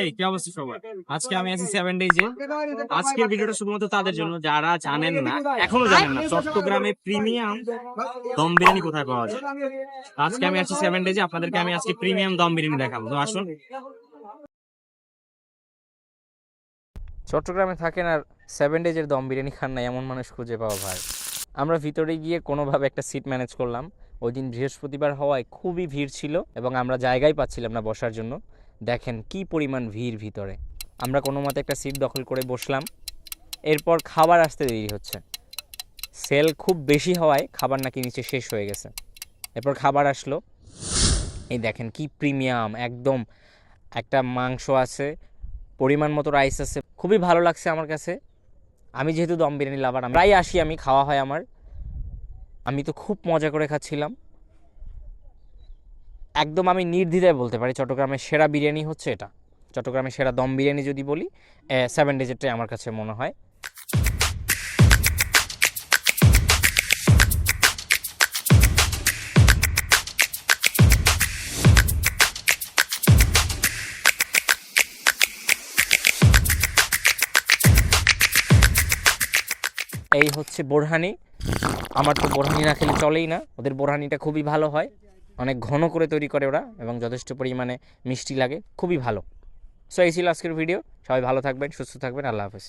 এই কি অবস্থা সবার? আজকে আমি আছি সেভেন ডেজে আজকের ভিডিওটা শুধুমাত্র তাদের জন্য যারা জানেন না এখনও জানেন না চট্টগ্রামে প্রিমিয়াম দম বিরিয়ানি কোথায় পাওয়া যায়? আজকে আমি আছি সেভেন ডেজে আপনাদেরকে আমি আজকে প্রিমিয়াম দম বিরিয়ানি দেখাবো। তো আসুন। চট্টগ্রামে থাকেন আর সেভেন ডেজের দম বিরিয়ানি খান না এমন মানুষ খুঁজে পাওয়া ভাই। আমরা ভিতরে গিয়ে কোনোভাবে একটা সিট ম্যানেজ করলাম। ওই দিন বৃহস্পতিবার হওয়ায় খুবই ভিড় ছিল এবং আমরা জায়গায় পাচ্ছিলাম না বসার জন্য। দেখেন কি পরিমাণ ভিড় ভিতরে। আমরা কোনো মতে একটা সিট দখল করে বসলাম। এরপর খাবার আসতে দেরি হচ্ছে। সেল খুব বেশি হওয়ায় খাবার নাকি নিচে শেষ হয়ে গেছে। এরপর খাবার আসলো। এই দেখেন কি প্রিমিয়াম, একদম একটা মাংস আছে, পরিমাণ মতো রাইস আছে। খুবই ভালো লাগছে আমার কাছে। আমি যেহেতু দম বিরিয়ানি লাভার প্রায় আসি, আমি, খাওয়া হয় আমার। আমি তো খুব মজা করে খাচ্ছিলাম। একদম আমি নির্দ্বিধায় বলতে পারি চট্টগ্রামের সেরা বিরিয়ানি হচ্ছে এটা। চট্টগ্রামের সেরা দম বিরিয়ানি যদি বলি সেভেন ডেজেরটাই আমার কাছে মনে হয়। এই হচ্ছে বোরহানি। আমার তো বোরহানি না খেলে চলেই না। ওদের বোরহানিটা খুবই ভালো হয়। অনেক ঘন করে তৈরি করে ওরা এবং যথেষ্ট পরিমাণে মিষ্টি লাগে। খুবই ভালো। সো এই ছিল আজকের ভিডিও সবাই ভালো থাকবেন, সুস্থ থাকবেন। আল্লাহ হাফেজ।